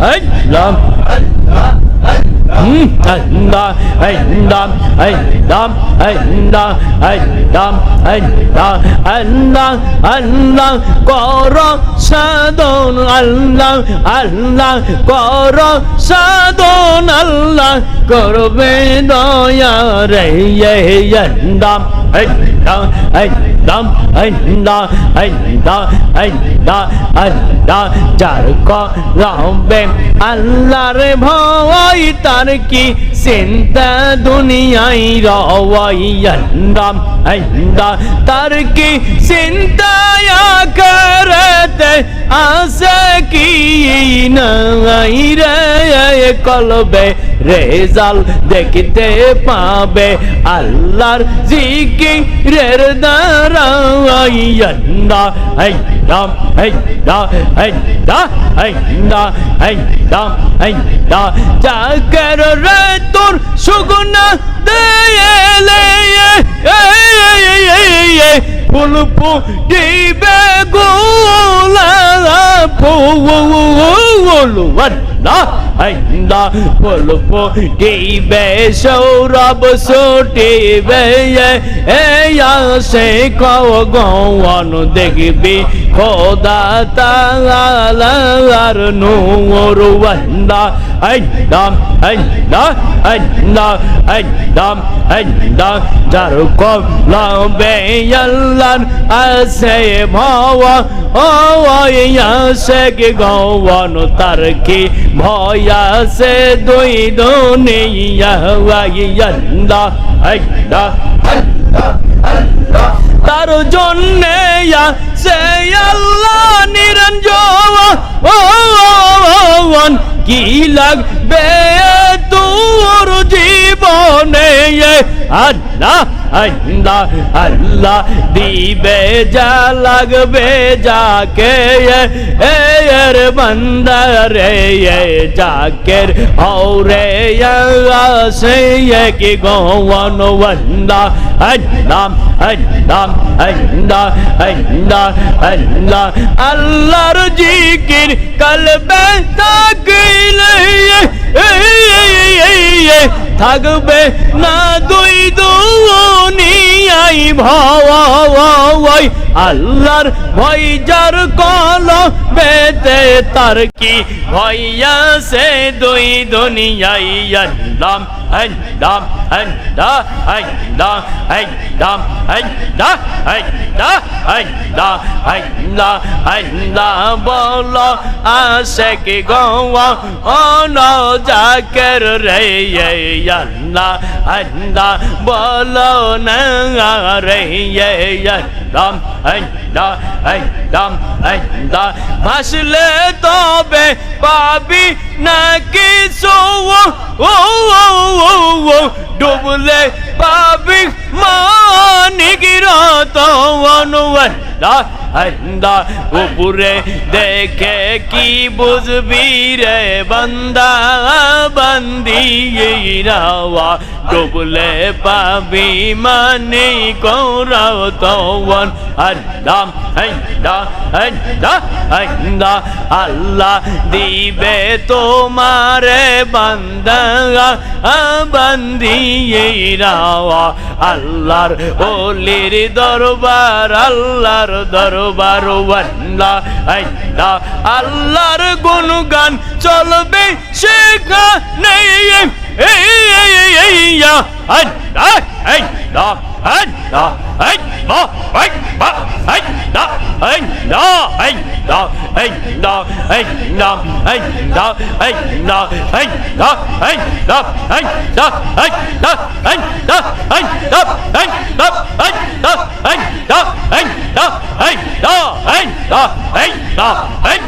Allah কর সাধন আল্লাহ আল্লাহ কর সাধন আল্লাহ করবে দয়া রে দাম দাম আল্লাহ আল্লাহ আল্লাহ আল্লাহ আল্লাহ যার করবে আল্লাহর ভয় তার কি চিন্তা দুনিয়ায় রওয়াই আল্লাহ আল্লাহ তার কি চিন্তা করতে আসে কি রে কলবে রেজাল দেখতে পাবে আল্লাহর জিকিরের দ্বারা। আল্লাহ আল্লাহ আল্লাহ আল্লাহ আল্লাহ আল্লাহ আল্লাহ জাকর রে তোর সুগুনা দেলে ফুলপু দিবে গোলা ফুলু আল্লাহ আইন্দা বলব টিবে সৌরভ সুটিবে সে গন দেখবি খোদা তালার নূর ওয়ান্দা ein dam ein da ein da ein dam ein da jar kom la be yallan ase bhawa o ya se ke gawan tar ki bhaya se doi doni ya wa yanda ein da ein da ein da তার জন্যে সে আল্লাহ নিরঞ্জন কি লাগবে তোর জীবনে? আল্লাহ আল্লাহ আল্লাহ দিবে যা লাগবে যাকে। এর বন্দরে যাকের হৌরে সে কি গৌন আল্লাহ আল্লাহ আল্লাহ আল্লাহ আল্লাহ আল্লাহ, আল্লাহর জিকির কলবে তাকিলে থাকবে না দুই দুনিয়াই ভয় আল্লাহর ভয় যার কল বেতে তার কি ভয়া সে দুই দুনিয়াই আল্লাহ আল্লাহ আল্লাহ আল্লাহ আল্লাহ আল্লাহ আল্লাহ আল্লাহ আল্লাহ আল্লাহ বলো আসে কি গোয়া অন জাকের রে? আল্লাহ আল্লাহ বলো না রে? আল্লাহ দাম আইন দা আইন দাম আইন দা ভাসলে তবে পাবি না কিছু ও ও ও ও ডুবলে পাবি মানিক রতন দা আল্লাহ উপরে দেখে কি বুঝবি রে বান্দা? বান্দি রাওয়া ডুবলে পাবি মানে কৌরাও তওয়ান। আল্লাহ আল্লাহ আল্লাহ আল্লাহ আল্লাহ দিবে তোমারে বান্দা। বান্দি রাওয়া আল্লাহর ওলির দরবার, আল্লাহর দরবার। বারোয়াল্লা আল্লাহ আল্লাহর গুণগান চলবে শেখা নেই Hey! 啊，哎，啊哎。